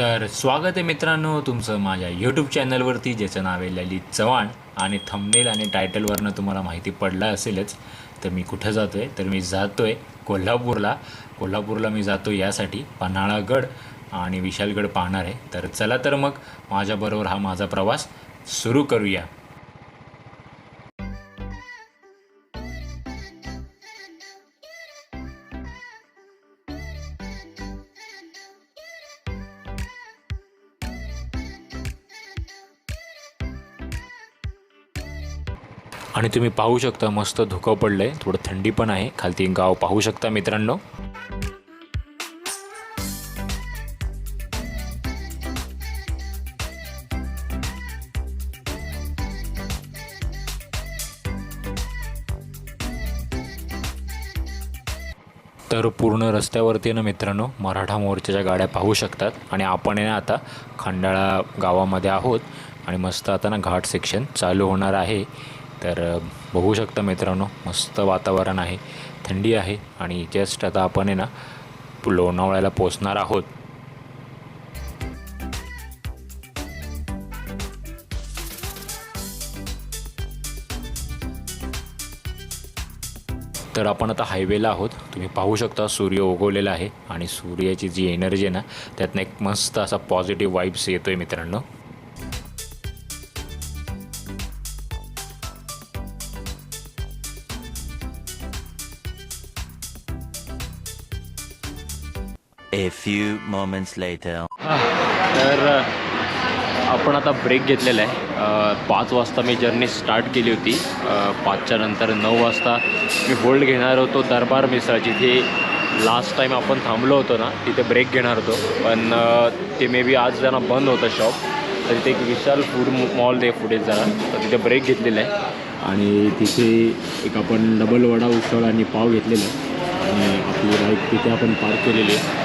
तर स्वागत आहे मित्रांनो तुमचं माझ्या यूट्यूब चॅनलवरती ज्याचं नाव आहे ललित चव्हाण. आणि थंबनेल आणि टायटलवरनं तुम्हाला माहिती पडला असेलच तर मी कुठं जातो आहे तर मी जातो आहे कोल्हापूरला. कोल्हापूरला मी जातो यासाठी पन्हाळागड आणि विशालगड पाहणार आहे. तर चला तर मग माझ्याबरोबर हा माझा प्रवास सुरू करूया. आणि तुम्ही पाहू शकता मस्त धुकं पडलं आहे थोडं थंडी पण आहे. खालती गाव पाहू शकता मित्रांनो. तर पूर्ण रस्त्यावरती ना मित्रांनो मराठा मोर्चाच्या गाड्या पाहू शकतात. आणि आपण आहे ना आता खंडाळा गावामध्ये आहोत. आणि मस्त आता ना घाट सेक्शन चालू होणार आहे. तर बघू शकता मित्रांनो मस्त वातावरण आहे थंडी आहे आणि जस्ट आता आपण आहे ना लोणावळ्याला पोचणार आहोत. तर आपण आता हायवेला आहोत. तुम्ही पाहू शकता सूर्य उगवलेला आहे आणि सूर्याची जी एनर्जी आहे ना त्यातनं एक मस्त असा पॉझिटिव्ह वाईब्स येतो आहे मित्रांनो. A few moments later. तर आपण आता ब्रेक घेतलेला आहे. पाच वाजता मी जर्नी स्टार्ट केली होती. पाचच्या नंतर नऊ वाजता मी होल्ड घेणार होतो दरबार मिसळ जिथे लास्ट टाईम आपण थांबलो होतो ना तिथे ब्रेक घेणार होतो. पण ते मे बी आज जरा बंद होतं शॉप तर तिथे एक विशाल फूड मॉल दे पुढे जरा. तर तिथे ब्रेक घेतलेला आहे. आणि तिथे एक आपण डबल वडा उसळ आणि पाव घेतलेला आहे. आणि आपली बाईक तिथे आपण पार्क केलेली आहे.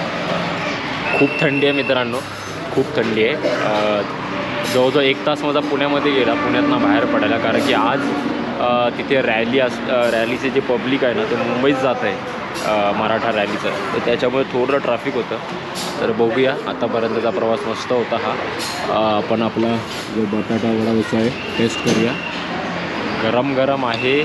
खूप थंडी आहे मित्रांनो. खूप थंडी आहे. जवळजवळ एक तास माझा पुण्यामध्ये गेला. पुण्यातनं बाहेर पडायला. कारण की आज तिथे रॅली अस रॅलीचे जे पब्लिक आहे ना ते मुंबईत जात आहे मराठा रॅलीचं. तर त्याच्यामुळे थोडं ट्रॅफिक होतं. तर बघूया. आतापर्यंतचा प्रवास मस्त होता हा. आपण आपला जो बटाटा वडा आहे टेस्ट करूया. गरम गरम आहे.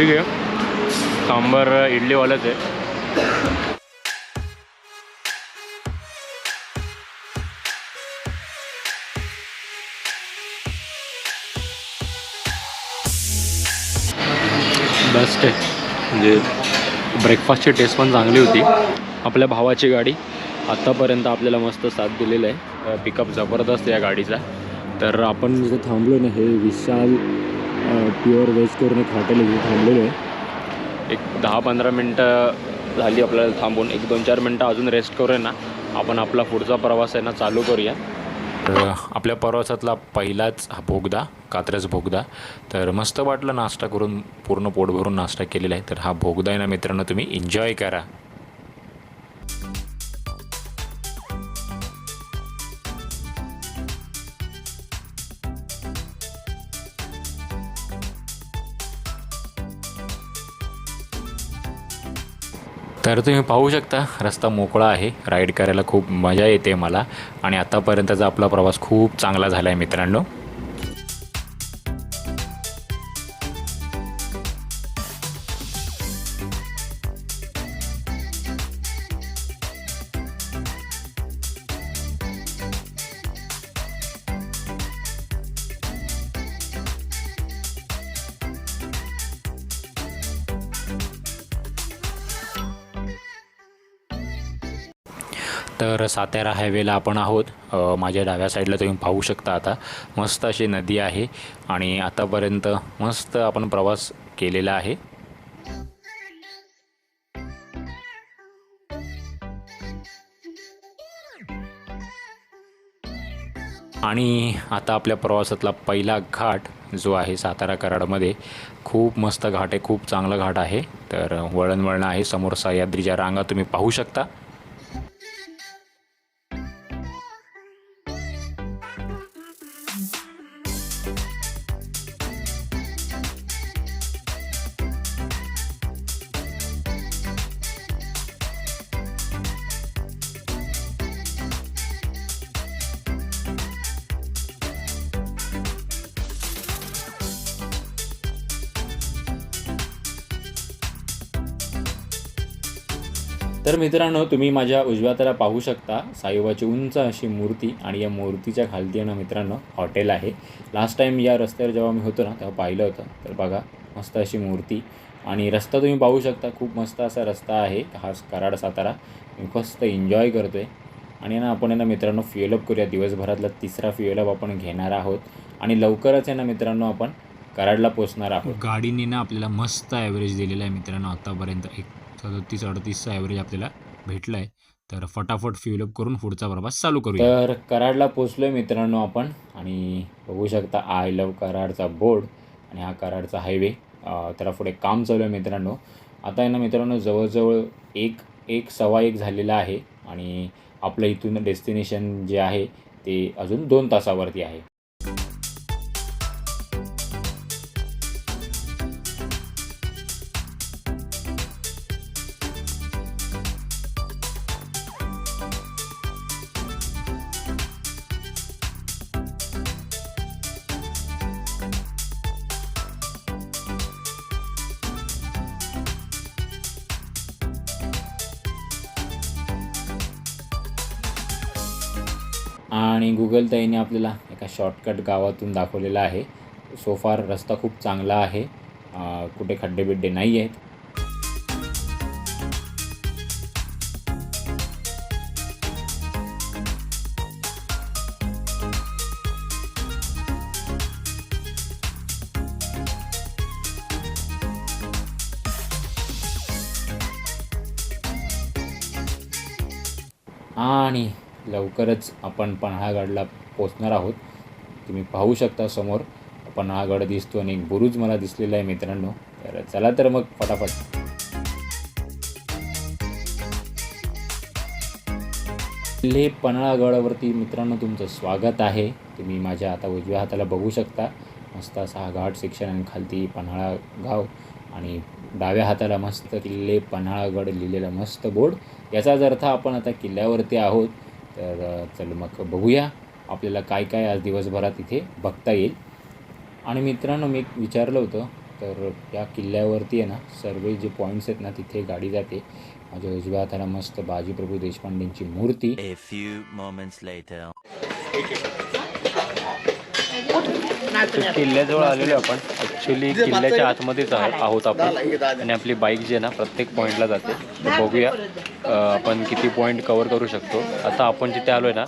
ठीक आहे. सांबार इडलीवाल्याच आहे. बेस्ट आहे. म्हणजे ब्रेकफास्टची टेस्ट पण चांगली होती. आपल्या भावाची गाडी आत्तापर्यंत आपल्याला मस्त साथ दिलेलं आहे. पिकअप जबरदस्त या गाडीचा. तर आपण जिथे थांबलो ना हे विशाल प्युअर व्हेज करून एक हॉटेल इथे थांबलेलो आहे. एक दहा पंधरा मिनटं झाली आपल्याला थांबून. एक दोन चार मिनटं अजून रेस्ट करूया ना. आपण आपला पुढचा प्रवास आहे ना चालू करूया. तर आपल्या प्रवासातला पहिलाच हा भोगदा कात्रज भोगदा तर मस्त वाटलं नाश्ता करून पूर्ण पोट भरून नाश्ता केलेला आहे. तर हा भोगदा आहे ना मित्रांनो तुम्ही एन्जॉय करा. तर तुम्ही पाहू शकता रस्ता मोकळा आहे राईड करायला खूप मजा येते मला. आणि आतापर्यंतचा आपला प्रवास खूप चांगला झाला आहे मित्रांनो. तर सातारा हायवेला आपण आहोत. माझ्या डाव्या साईडला तुम्ही पाहू शकता आता. मस्त अशी नदी आहे आणि आतापर्यंत मस्त आपण प्रवास केलेला आहे. आणि आता आपल्या प्रवासातला पहिला घाट जो आहे सातारा कराडमध्ये खूप मस्त घाट आहे खूप चांगला घाट आहे. तर वळण आहे समोर सह्याद्रीच्या रांगा तुम्ही पाहू शकता. मित्रांनो तुम्ही माझ्या उजव्या हाताला पाहू शकता साईबाबाची उंच अशी मूर्ती आणि या मूर्तीच्या खालती आहे ना मित्रांनो हॉटेल आहे. लास्ट टाईम या रस्त्यावर जेव्हा मी होतो ना तेव्हा पाहिलं होतं. तर बघा मस्त अशी मूर्ती. आणि रस्ता तुम्ही पाहू शकता खूप मस्त असा रस्ता आहे हा कराड सातारा. मी मस्त एन्जॉय करतो आहे आणि ना आपण ना मित्रांनो फ्युएलअप करूया. दिवसभरातला तिसरा फ्युएलअप आपण घेणार आहोत. आणि लवकरच आहे ना मित्रांनो आपण कराडला पोचणार आहोत. हो, गाडीने ना आपल्याला मस्त ॲव्हरेज दिलेला आहे मित्रांनो आत्तापर्यंत एक सदतीस अडतीसचा ॲव्हरेज आपल्याला भेटला आहे तर फटाफट फ्युलअप करून पुढचा प्रवास चालू करूया. तर कराडला पोचलो आहे मित्रांनो आपण आणि बघू शकता आय लव कराडचा बोर्ड आणि हा कराडचा हायवे त्याला पुढे काम चालू आहे मित्रांनो. आता आहे ना मित्रांनो जवळजवळ एक एक सवा एक झालेला आहे आणि आपलं इथून डेस्टिनेशन जे आहे ते अजून दोन तासावरती आहे. आणि गुगल ताईने आपल्याला एका शॉर्टकट गावातून दाखवलेला आहे. सो फार रस्ता खूप चांगला आहे. कुठे खड्डे बिड्डे नाही आहेत लवकरच आपण पन्हाळगडला पोचणार आहोत. तुम्ही पाहू शकता समोर पन्हाळगड दिसतो आणि एक बुरुज मला दिसलेला आहे मित्रांनो. तर चला तर मग फटाफट. किल्ले पन्हाळगडावरती मित्रांनो तुमचं स्वागत आहे. तुम्ही माझ्या आता उजव्या हाताला बघू शकता. मस्त असा हा घाट सेक्शन आणि खालती पन्हाळा गाव आणि डाव्या हाताला मस्त किल्ले पन्हाळगड लिहिलेला मस्त बोर्ड. याचाच अर्थ आपण आता किल्ल्यावरती आहोत. तर चल मग बघूया आपल्याला काय काय आज दिवसभरात इथे बघता येईल. आणि मित्रांनो मी विचारलं होतं तर या किल्ल्यावरती आहे ना सर्व जे पॉईंट्स आहेत ना तिथे गाडी जाते. माझ्या उजव्या हाताला मस्त बाजीप्रभू देशपांडेंची मूर्ती. किल्ल्याजवळ आलेलो आपण. ॲक्च्युली किल्ल्याच्या आतमध्येच आहोत आपण. आणि आपली बाईक जी आहे ना प्रत्येक पॉईंटला जाते. तर बघूया आपण किती पॉईंट कवर करू शकतो. आता आपण जिथे आलो आहे ना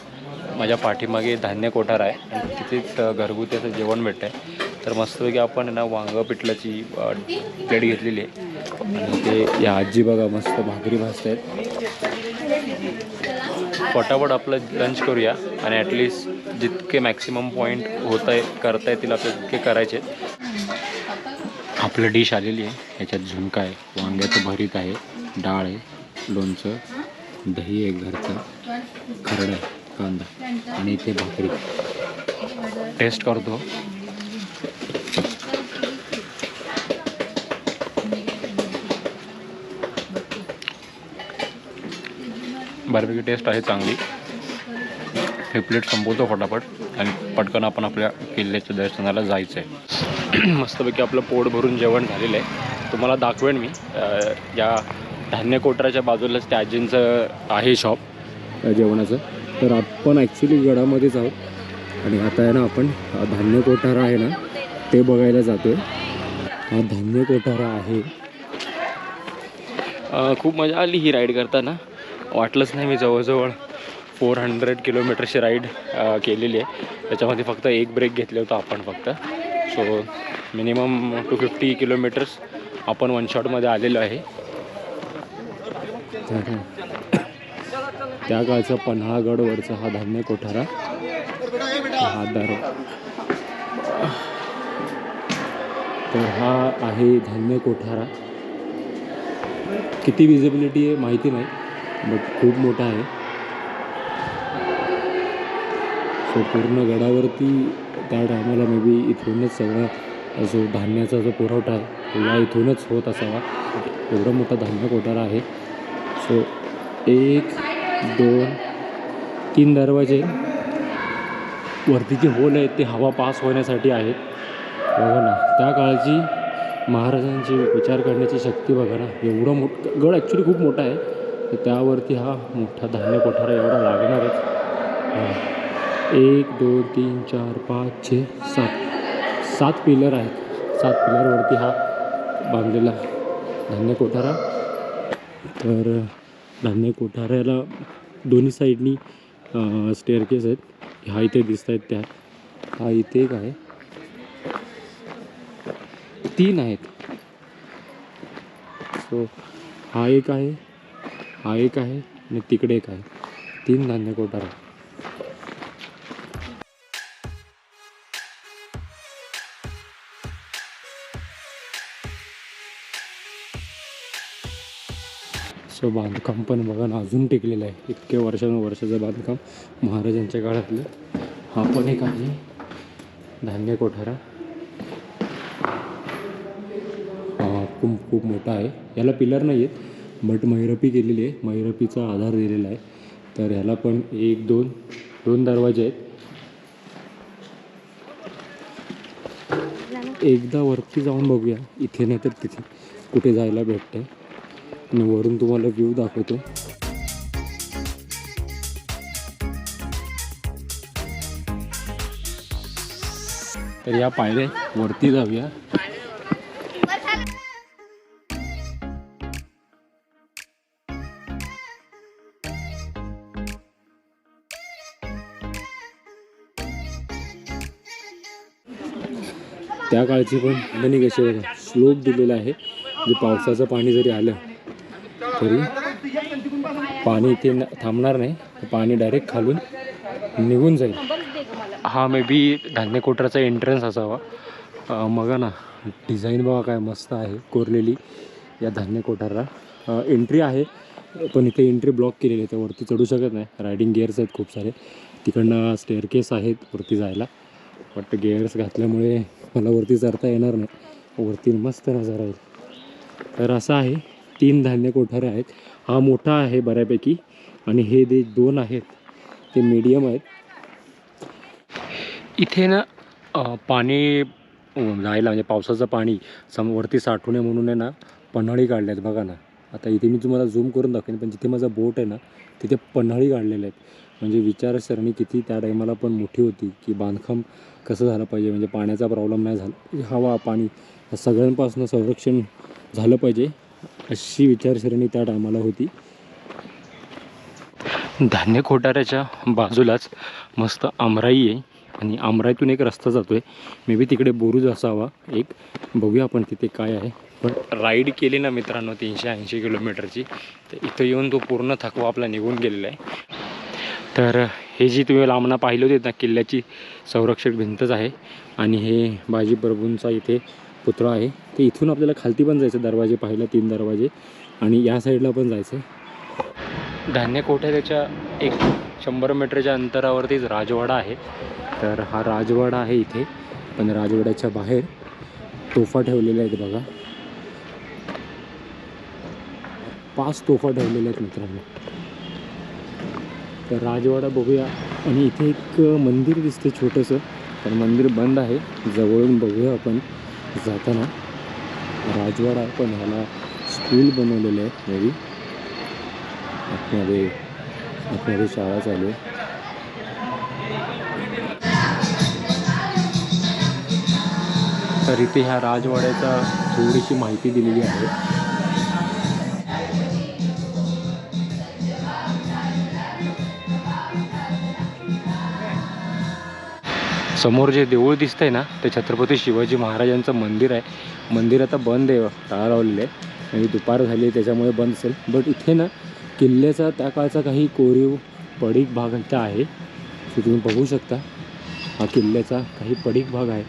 माझ्या पाठीमागे धान्य कोठार आहे. आणि तिथेच घरगुती असं जेवण भेटतं आहे तर मस्तपैकी आपण आहे ना वांगं पिठलाची प्लेट घेतलेली आहे. आणि ते या आजी बघा मस्त भाकरी भासत आहेत फटाफट आपलं लंच करूया. आणि ॲटलिस्ट जितके मॅक्सिमम पॉईंट होत आहे करता येतील आपले तितके करायचे. आपलं डिश आलेली आहे. ह्याच्यात झुणका आहे वांग्याचं भरीत आहे डाळ आहे लोणचं दही आहे घरचं खरडा आहे कांदा आणि इथे भाकरी. टेस्ट करतो. बऱ्यापैकी टेस्ट आहे चांगली. हे प्लेट संपवतो फटाफट आणि पटकन आपण आपल्या किल्ल्याच्या दर्शनाला जायचं आहे मस्तपैकी आपलं पोट भरून जेवण झालेलं आहे. तुम्हाला दाखवेन मी. या धान्य कोटराच्या बाजूलाच त्या आजींचं आहे शॉप जेवणाचं. तर आपण ॲक्च्युली गडामध्येच आहोत. आणि आता आहे ना आपण धान्य कोठारा आहे ना ते बघायला जातो हा धान्य कोठारा आहे. खूप मजा आली ही राईड करताना. वाटलंच नाही मी जवळजवळ. फोर हंड्रेड किलोमीटरची राईड केलेली आहे. त्याच्यामध्ये फक्त एक ब्रेक घेतले होतं आपण फक्त. So minimum two fifty kilometers आपण वन शॉटमध्ये आलेलो आहे. त्या काळचा पन्हाळगडवरचा हा धान्य कोठारा. हा दार. तर हा आहे धान्य कोठारा. किती विजिबिलिटी आहे माहिती नाही बट खूप मोठा आहे. सो पूर्ण गडावरती त्या टायमाला मे बी इथूनच सगळा जो धान्याचा जो पुरवठा आहे या इथूनच होत असावा. एवढा मोठा धान्य कोठारा आहे. सो एक दोन तीन दरवाजे वरती जे होल आहेत ते हवा पास होण्यासाठी आहेत. बघा ना त्या काळची महाराजांची विचार करण्याची शक्ती बघा ना एवढं मोठ गड ॲक्च्युली खूप मोठा आहे. तर त्यावरती हा मोठा धान्य कोठारा एवढा लागणारच. एक दोन तीन चार पाच छे सात. सात पिलर आहेत. सात पिलरवरती हा बांधलेला धान्य कोठारा. तर धान्य कोठाऱ्याला दोन्ही साईडनी स्टेअरकेस आहेत. हा इथे दिसत आहेत त्या. हा इथे एक आहे. तीन आहेत. सो हा एक आहे. हा एक आहे. आणि तिकडे एक आहे. तीन धान्य कोठारा. सो बांधकाम पण बघा ना अजून टिकलेलं आहे. इतके वर्षानुवर्षाचं बांधकाम महाराजांच्या काळातलं. हा पण एक आहे. धान्य कोठारा. हा, खूप खूप मोठा आहे. याला पिलर नाही आहेत बट मैरपी केलेली आहे. मैरपीचा आधार दिलेला आहे. तर ह्याला पण एक दोन दोन दरवाजे आहेत. एकदा वरती जाऊन बघूया. इथे नाही तर तिथे. कुठे जायला भेटतंय. आणि वरून तुम्हाला व्ह्यू दाखवतो. तर या पायऱ्या वरती जाऊया. त्या काळची पण बांधणी कशी बघा स्लोप दिलेला आहे. जे पावसाचं पाणी जरी आलं तरी पाणी इथे थांबणार नाही. पाणी डायरेक्ट खालून निघून जाईल. हा मे बी धान्य कोटराचा एंट्रन्स असावा. अं, बघा ना डिझाईन बघा काय मस्त आहे. कोरलेली या धान्य कोठारला. एंट्री आहे पण इथे एंट्री ब्लॉक केलेली आहे. तर वरती चढू शकत नाही. रायडिंग गिअर्स आहेत खूप सारे. तिकडनं स्टेअरकेस आहेत वरती जायला. बट गेअर्स घातल्यामुळे मला वरती चढता येणार नाही. वरती मस्त नजारा येईल तर असं आहे. तीन धान्य कोठारे आहेत. हा मोठा आहे बऱ्यापैकी आणि हे जे दोन आहेत ते मीडियम आहेत. इथे ना पाणी जायला म्हणजे पावसाचं पाणी सम वरती साठवू नये म्हणून आहे ना पन्हाळी काढल्या आहेत बघा ना. आता इथे मी तुम्हाला झूम करून दाखवेन पण जिथे माझा बोट आहे ना तिथे पन्हाळी काढलेल्या आहेत. म्हणजे विचारसरणी किती त्या टायमाला पण मोठी होती की बांधकाम कसं झालं पाहिजे म्हणजे पाण्याचा प्रॉब्लेम नाही झाला हवा पाणी या सगळ्यांपासून संरक्षण झालं पाहिजे. अशी विचारसरणी त्या टायमाला होती. धान्य खोटाऱ्याच्या बाजूलाच मस्त आमराई आहे आणि आमराईतून एक रस्ता जातो आहे मे बी तिकडे बोरूज असावा. एक बघूया आपण तिथे काय आहे. पण राईड केली ना मित्रांनो तीनशे ऐंशी किलोमीटरची. तर इथं येऊन तो पूर्ण थकवा आपला निघून गेलेला आहे. तर हे जी तुम्ही लांबणा पाहिलं होते ना किल्ल्याची संरक्षक भिंतच आहे. आणि हे बाजी प्रभूंचा इथे पुतळा आहे. ते इथून आपल्याला खालती पण जायचं दरवाजे पाहिलं तीन दरवाजे. आणि या साईडला पण जायचं. धान्य कोठ्याच्या एक शंभर मीटरच्या अंतरावरतीच राजवाडा आहे. तर हा राजवाडा आहे इथे. पण राजवाड्याच्या बाहेर तोफा ठेवलेल्या आहेत बघा. पाच तोफा ठेवलेल्या आहेत मित्रांनो. तर राजवाडा बघूया. आणि इथे एक मंदिर दिसते छोटंसं. तर मंदिर बंद आहे. जवळून बघूया आपण जाताना. राजवाडा पण ह्याला स्कूल बनवलेलं आहे नवी. बी आतमध्ये आतमध्ये शाळा चालू आहे. तर इथे ह्या राजवाड्याचा थोडीशी माहिती दिलेली आहे. समोर जे देऊळ दिसतंय ना ते छत्रपती शिवाजी महाराजांचं मंदिर आहे. मंदिर आता बंद आहे टाळा लावलेलं आहे आणि दुपार झाली त्याच्यामुळे बंद असेल. बट इथे ना किल्ल्याचा त्या काळचा काही कोरीव पडीक भाग इथं आहे. ते तुम्ही बघू शकता हा किल्ल्याचा काही पडीक भाग आहे.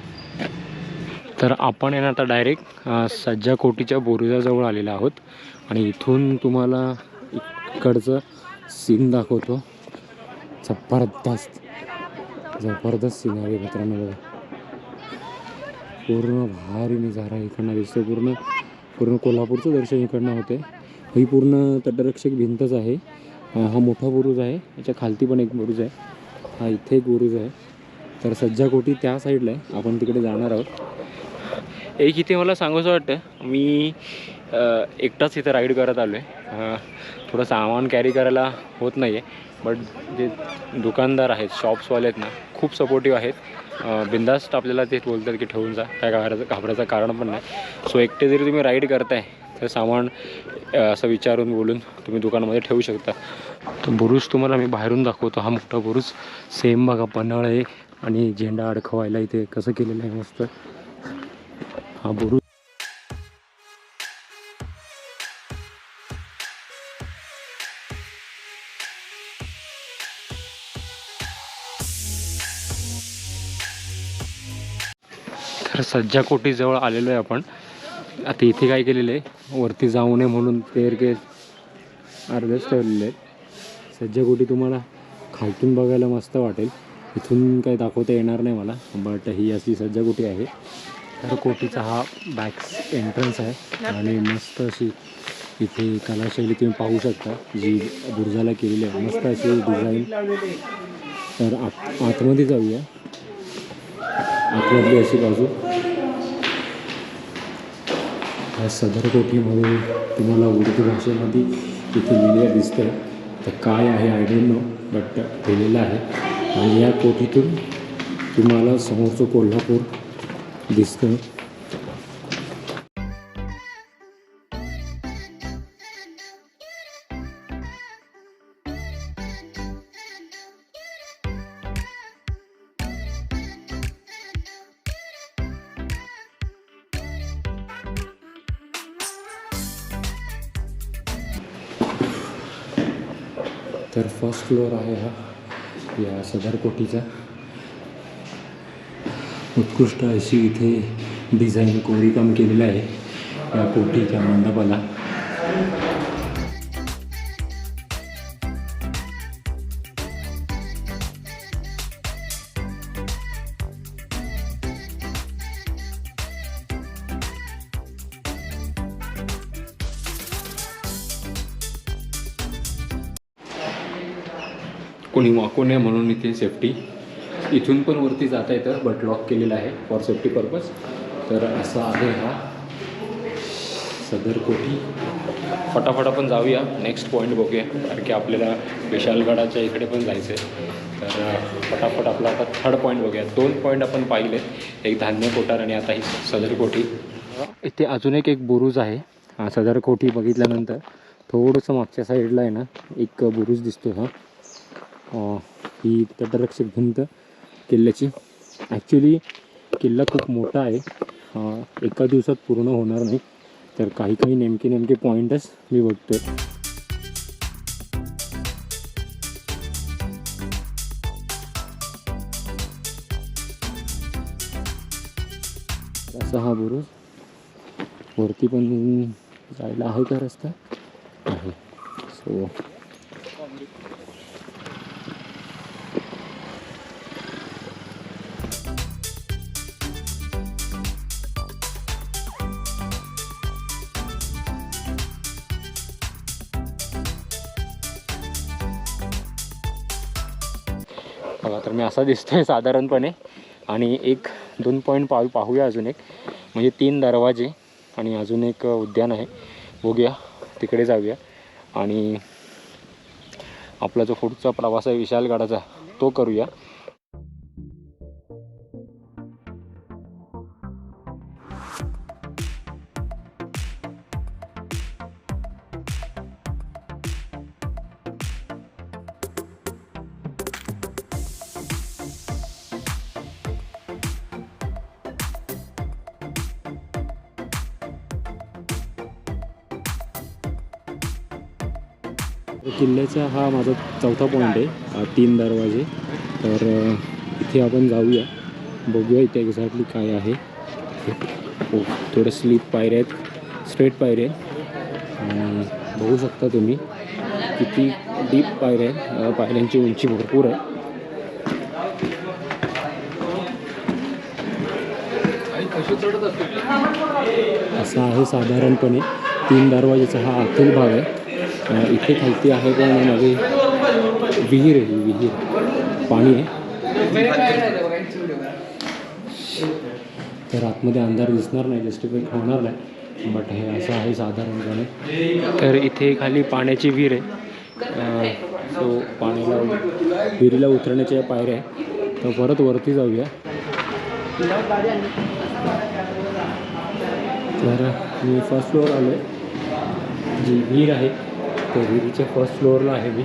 तर आपण आहे ना आता डायरेक्ट सज्जा कोटीच्या बोरुजाजवळ आलेलो आहोत. आणि इथून तुम्हाला इकडचं सीन दाखवतो. जबरदस्त. जबरदस्त सिनारी मित्रांनो बघा. पूर्ण भारी नजारा इकडनं दिसतो पूर्ण पूर्ण कोल्हापूरचं दर्शन इकडनं होते ही पूर्ण तटरक्षक भिंतच आहे. हा मोठा बुरुज आहे. याच्या खालती पण एक बुरुज आहे. हा इथे एक बुरुज आहे. तर सज्जा कोटी त्या साईडला आहे. आपण तिकडे जाणार आहोत. एक इथे मला सांगायचं वाटतं मी एकटाच इथं राईड करत आलो आहे थोडं सामान कॅरी करायला होत नाही आहे बट जे दुकानदार आहेत शॉप्सवाले आहेत ना खूप सपोर्टिव्ह आहेत. बिंदास्त आपल्याला ते बोलतात की ठेवून जा. काय घाबरायचं घाबरायचं कारण पण नाही. सो एकटे जरी तुम्ही राईड करताय तर सामान असं विचारून बोलून तुम्ही दुकानामध्ये ठेवू शकता. तर बुरुज तुम्हाला मी बाहेरून दाखवतो. हा मोठा बुरुज. सेम बघा पन्हाळ आहे आणि झेंडा अडकवायला इथे कसं केलेलं आहे मस्त. हा बुरुज तर सज्जा कोटीजवळ आलेलो आहे आपण. आता इथे काय केलेलं आहे? वरती जाऊ नये म्हणून केस अर्धच ठेवलेले आहेत. सज्जा कोटी तुम्हाला खालतून बघायला मस्त वाटेल. इथून काही दाखवता येणार नाही मला बट ही अशी सज्जा कोटी आहे. तर कोटीचा हा बॅक एंट्रन्स आहे आणि मस्त अशी इथे कलाशैली तुम्ही पाहू शकता जी बुर्जाला केलेली आहे. मस्त अशी डिझाईन तर आत आतमध्ये जाऊया. आतमधली अशी बाजू. या सदर कोठीमध्ये तुम्हाला उर्दू भाषेमध्ये इथे लिहिलेलं दिसतंय. तर काय आहे आय डोंट नो बट लिहिलेलं आहे. आणि या कोठीतून तुम्हाला समोरचं कोल्हापूर दिसतं. फ्लोअर आहे हा या सदर कोटीचा उत्कृष्ट अशी इथे डिझाईन कोरीकाम केलेलं आहे या कोटीच्या मंडपाला. इथे सेफ्टी इथून पण वरती जाता येतं बट लॉक केलेलं आहे फॉर सेफ्टी पर्पज तर असा आहे हा सदर कोठी. फटाफट आपण जाऊया. नेक्स्ट पॉईंट बघूया कारण की आपल्याला विशालगडाच्या इकडे पण जायचं आहे तर फटाफट आपला आता थर्ड पॉईंट बघूया. दोन पॉईंट आपण पाहिले. एक धान्य कोठार आणि आता ही सदर कोठी. इथे अजून एक एक बुरुज आहे. हा सदर कोठी बघितल्यानंतर थोडंसं मागच्या साईडला आहे ना एक बुरुज दिसतो हा. ही तटरक्षक भिंत किल्ल्याची. ॲक्च्युली किल्ला खूप मोठा आहे. एका दिवसात पूर्ण होणार नाही. तर काही काही नेमके नेमके पॉईंटच मी बघतोय. असा हा बुरुज. वरती पण जायला आहे का रस्ता? आहे. सो मी असा दिसतोय साधारणपणे. आणि एक दोन पॉईंट पाहू पाहूया अजून एक. म्हणजे तीन दरवाजे आणि अजून एक उद्यान आहे. बघूया तिकडे जाऊया. आणि आपला जो पुढचा प्रवास आहे विशालगडाचा तो करूया. किल्ल्याचा हा माझा चौथा पॉईंट आहे तीन दरवाजे. तर इथे आपण जाऊया. बघूया इथे एक्झॅक्टली काय आहे. हो थोडं स्लीप पायऱ्या आहेत. स्ट्रेट पायऱ्या आहेत. आणि बघू शकता तुम्ही किती डीप पायऱ्या आहेत. पायऱ्यांची उंची भरपूर आहे. असा आहे साधारणपणे तीन दरवाजेचा हा आतील भाग आहे. इथे खालती आहे पण मध्ये विहीर आहे विहीर. पाणी आहे. तर आतमध्ये अंधार दिसणार नाही जस्टिफाय होणार नाही. बट हे असं आहे साधारणपणे. तर इथे खाली पाण्याची विहीर आहे. सो पाण्याला विहिरीला उतरण्याच्या पायऱ्या आहे तर परत वरती जाऊया. तर मी फर्स्ट फ्लोअर आलो आहे जी विहीर आहे त्या फर्स्ट फ्लोअरला आहे मी.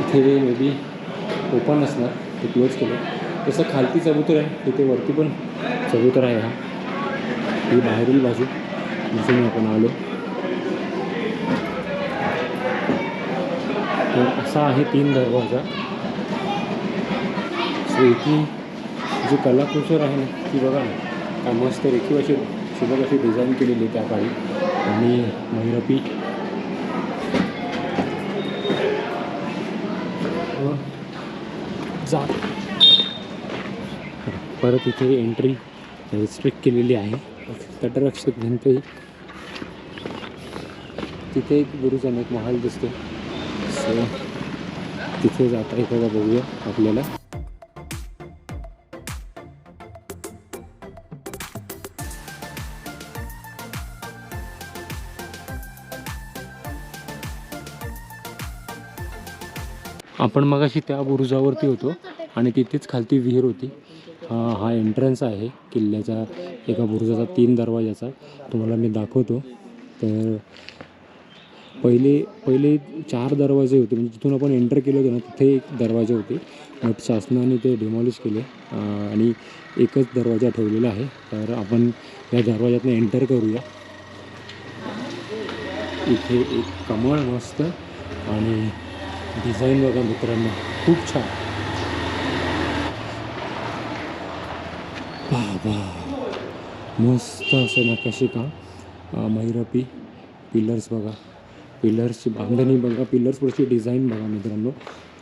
इथे मे बी ओपन असणार ते क्लोज केलं. तसं खालती चबूतर आहे तिथे वरती पण चबूतर आहे हा. ही बाहेरील बाजू जिथून आपण आलो. तर असा आहे तीन दरवाजा. सो इथे जी कलाकुसर आहे ना ती बघा ना काय मस्त रेखीवाशी सुबक अशी डिझाईन केलेली आहे त्या काळी आणि महिरपी जा. परत इथे एंट्री रिस्ट्रिक्ट केलेली आहे. तटरक्षक भिंत तिथे एक गुरुजन एक महाल दिसतो सो तिथे जाता येतं बघूया आपल्याला. आपण मगाशी त्या बुरुजावरती होतो आणि तिथेच खालती विहीर होती. हा हा एंट्रन्स आहे किल्ल्याचा एका बुरुजाचा तीन दरवाजाचा. तुम्हाला मी दाखवतो. तर पहिले पहिले चार दरवाजे होते. म्हणजे जिथून आपण एंटर केलं होतं ना तिथे एक दरवाजे होते. बट शासनाने ते डिमॉलिश केले. आणि एकच दरवाजा ठेवलेला आहे. तर आपण या दरवाज्यातनं एंटर करूया. इथे एक कमळ मस्त आणि डिझाईन बघा मित्रांनो खूप छान. बाबा मस्त असं नकाशी का? मैरपी पिलर्स बघा. पिलर्सची बांधणी बघा पिलर्सवरची डिझाईन बघा मित्रांनो.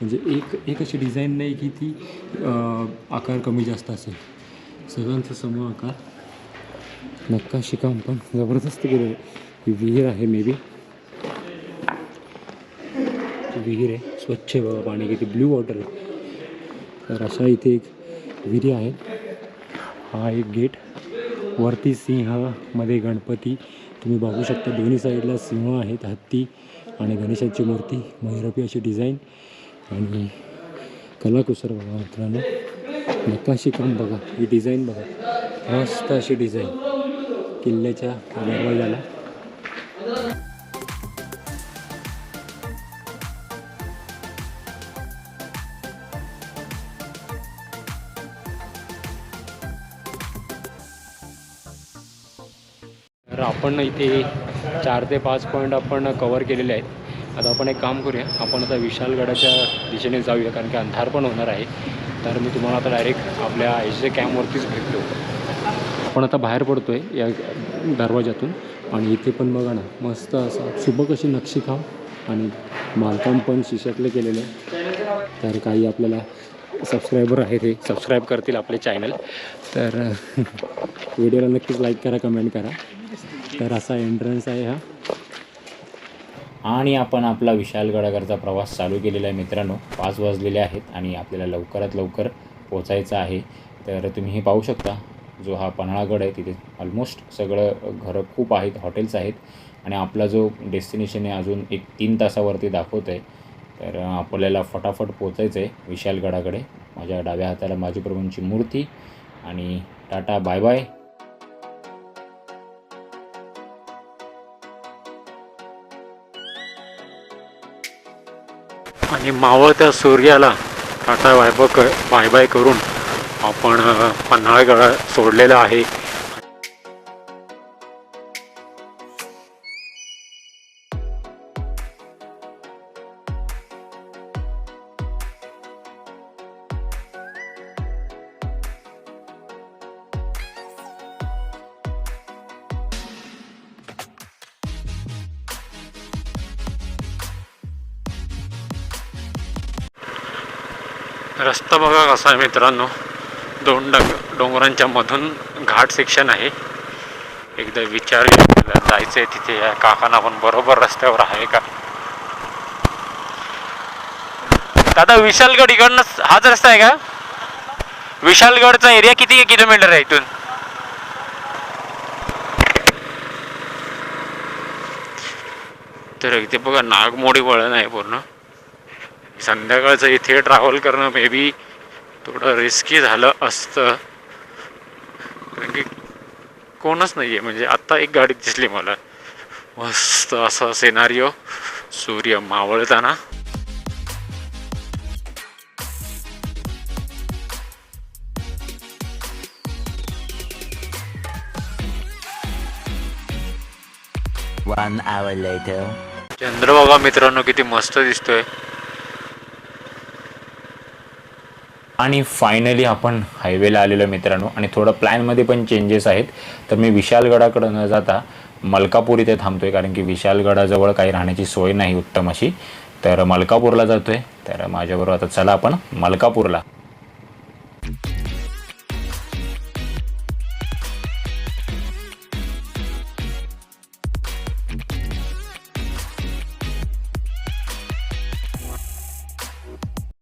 म्हणजे एक एक अशी डिझाईन नाही की ती आकार कमी जास्त असेल. सगळ्यांचा समूह आकार. नक्काशी काम पण जबरदस्त केलेलं. आहे विहीर आहे मे बी विहीर आहे. स्वच्छ आहे बघा पाणी किती ब्ल्यू वॉटर आहे. तर अशा इथे एक विहिरी आहे. हा एक गेट वरती सिंहामध्ये गणपती. तुम्ही बघू शकता दोन्ही साईडला सिंह आहेत. हत्ती आणि गणेशाची मूर्ती. मैरपी अशी डिझाईन आणि कलाकुसर बघा मित्रांनो. नकाशी काम बघा. ही डिझाईन बघा. मस्त अशी डिझाईन किल्ल्याच्या दरवाजाला. तर आपण इथे चार ते पाच पॉईंट आपण कवर केलेले आहेत. आता आपण एक काम करूया. आपण आता विशालगडाच्या दिशेने जाऊया कारण की अंधार पण होणार आहे. तर मी तुम्हाला आता डायरेक्ट आपल्या एच कॅम्पवरतीच भेटतो आपण आता बाहेर पडतो आहे या दरवाजातून आणि इथे पण बघा ना मस्त असं सुबक अशी नक्षीकाम आणि मालकाम पण शिशातले केलेले. तर काही आपल्याला सबस्क्रायबर आहेत हे सबस्क्राईब करतील आपले चॅनल तर व्हिडिओला नक्कीच लाईक करा कमेंट करा. तर असा एंट्रन्स आहे हा. आणि आपण आपला विशालगडाकरचा प्रवास चालू केलेला आहे मित्रांनो. पाच वाजलेले आहेत आणि आपल्याला लवकरात लवकर पोचायचं आहे. तर तुम्ही हे पाहू शकता जो हा पन्हाळागड आहे तिथे ऑलमोस्ट सगळं घरं खूप आहेत हॉटेल्स आहेत. आणि आपला जो डेस्टिनेशन आहे अजून एक तीन तासावरती दाखवत आहे. तर आपल्याला फटाफट पोचायचं आहे विशालगडाकडे माझ्या डाव्या हाताला माझी प्रभूंची मूर्ती. आणि टाटा बाय बाय आणि मावळत्या सूर्याला टाटा वायब क बाय बाय करून आपण पन्हाळगड सोडलेला आहे. हा मित्रांनो. दोन डग डोंगरांच्या मधून घाट सेक्शन आहे. एकदा विचार जायचं आहे तिथे. या काकांना पण बरोबर रस्त्यावर आहे का? दादा विशालगड इकडनं हाच रस्ता आहे का? विशालगडचा एरिया किती किलोमीटर आहे इथून? तर इथे बघा नागमोडी वळण आहे पूर्ण. संध्याकाळचं इथे ट्रॅव्हल करणं मे बी थोडं रिस्की झालं असतं. कारण की कोणच नाही आहे म्हणजे आत्ता एक गाडी दिसली मला. मस्त असा सेनारिओ सूर्य मावळताना. One hour later. चंद्र बघा मित्रांनो किती मस्त दिसतोय. आणि फायनली आपण हायवेला आलेलो मित्रांनो. आणि थोडं प्लॅनमध्ये पण चेंजेस आहेत. तर मी विशालगडाकडं न जाता मलकापूर इथे थांबतो आहे कारण की विशालगडाजवळ काही राहण्याची सोय नाही उत्तम अशी. तर मलकापूरला जातो आहे तर माझ्याबरोबर आता चला आपण मलकापूरला.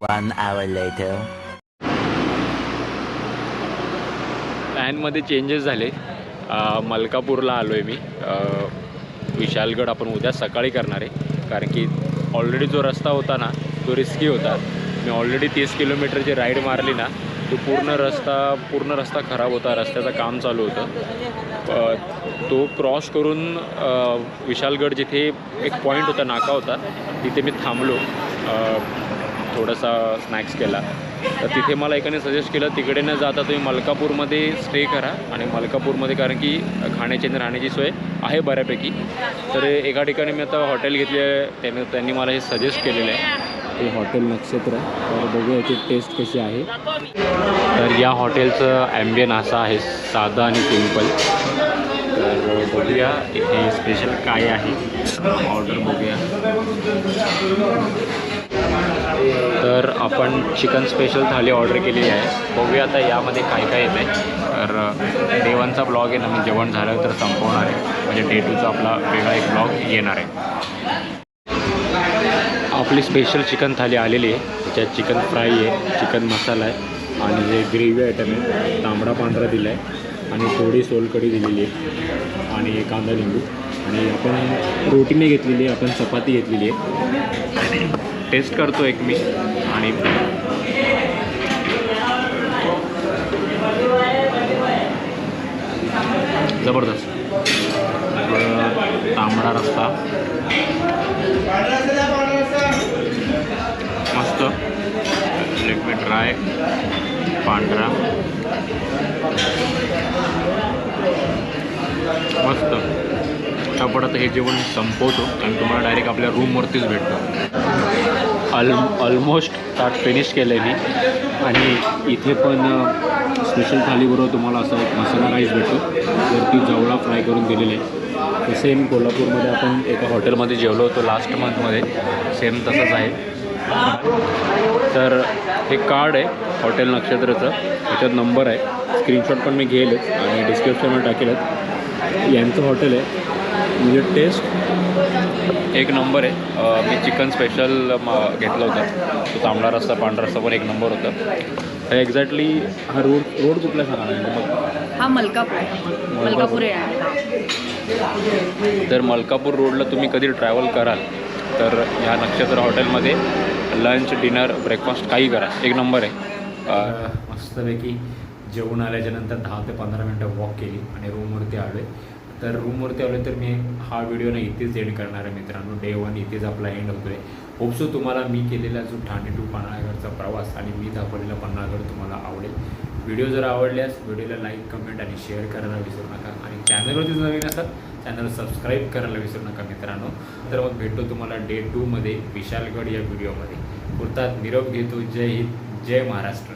One hour later. प्लॅनमध्ये चेंजेस झाले. मलकापूरला आलो आहे मी विशालगड आपण उद्या सकाळी करणार आहे. कारण की ऑलरेडी जो रस्ता होता ना तो रिस्की होता. मी ऑलरेडी तीस किलोमीटरची राईड मारली ना तो पूर्ण रस्ता पूर्ण रस्ता खराब होता. रस्त्याचं काम चालू होतं. तो क्रॉस करून विशालगड जिथे एक पॉईंट होता नाका होता तिथे मी थांबलो. थोडासा स्नॅक्स केला. तर तिथे मला एकाने सजेस्ट केलं तिकडे न जाता तुम्ही मलकापूरमध्ये स्टे करा आणि मलकापूरमध्ये कारण की खाण्याची आणि राहण्याची सोय आहे बऱ्यापैकी. तर एका ठिकाणी मी आता हॉटेल घेतले आहे. त्याने त्यांनी मला हे सजेस्ट केलेलं आहे. हे हॉटेल नक्षत्र. तर बघूया याची टेस्ट कशी आहे. तर या हॉटेलचं ॲम्बियन असं आहे साधं आणि सिंपल तर बघूया इथे स्पेशल काय आहे. ऑर्डर बघूया. तर आपण चिकन स्पेशल थाली ऑर्डर केलेली आहे. बघूया आता यामध्ये काय काय येतं आहे तर वनचा ब्लॉग आहे ना मी जेवण झालं तर संपवणार आहे. म्हणजे डे टूचा आपला वेगळा एक ब्लॉग येणार आहे. आपली स्पेशल चिकन थाली आलेली आहे. त्याच्यात चिकन फ्राय आहे चिकन मसाला आहे. आणि जे ग्रेव्ही आयटम आहे तांबडा पांढरा दिला आहे आणि थोडी सोलकढी दिलेली आहे. आणि कांदा लिंबू. आणि आपण रोटीने घेतलेली आहे आपण चपाती घेतलेली आहे. टेस्ट करतो एक मी आणि जबरदस्त. तांबडा रस्ता मस्त. लिक्विड ड्राय पांढरा. मस्त. आपण आता हे जेवण संपवतो आणि तुम्हाला डायरेक्ट आपल्या रूमवरतीच भेटतो. अल ऑलमोस्ट ताट फिनिश केलं आहे मी आणि इथे पण स्पेशल थालीबरोबर तुम्हाला असं एक मसाला राईस भेटतो. तर ती जवळा फ्राय करून दिलेली. आहे तर सेम कोल्हापूरमध्ये आपण एका हॉटेलमध्ये जेवलो होतो लास्ट मंथमध्ये सेम तसंच आहे. तर हे कार्ड आहे हॉटेल नक्षत्राचं. त्याच्यात नंबर आहे. स्क्रीनशॉट पण मी घेईलच आणि डिस्क्रिप्शनमध्ये टाकेलच. यांचं हॉटेल आहे. म्हणजे टेस्ट एक नंबर आहे. मी चिकन स्पेशल म घेतलं होतं. तो तांबडा रस्ता पांढरा रस्ता पण एक नंबर होतं. एक्झॅक्टली हा रोड रोड कुठला सांगा मग हा मलकापूर मलकापूर. आहे जर मलकापूर रोडला तुम्ही कधी ट्रॅव्हल कराल तर ह्या नक्षत्र हॉटेलमध्ये लंच डिनर ब्रेकफास्ट काही करा. एक नंबर आहे. मस्तपैकी जेवण आल्याच्यानंतर दहा ते पंधरा मिनटं वॉक केली आणि रूमवरती आलो आहे तर रूमवरती आलो तर मी हा व्हिडिओ ना इथेच एंड करणार आहे मित्रांनो. डे वन इथेच आपला एंड होतो आहे होपसो तुम्हाला मी केलेला जो ठाणे टू पन्हाळगडचा प्रवास आणि मी दाखवलेला पन्हाळगड तुम्हाला आवडेल. व्हिडिओ जर आवडल्यास व्हिडिओला लाईक कमेंट आणि शेअर करायला विसरू नका. आणि चॅनलवरती जर नवीन असाल चॅनल सबस्क्राईब करायला विसरू नका मित्रांनो. तर मग भेटतो तुम्हाला डे टूमध्ये विशालगड या व्हिडिओमध्ये पुरतात निरोप घेतो. जय हिंद जय महाराष्ट्र.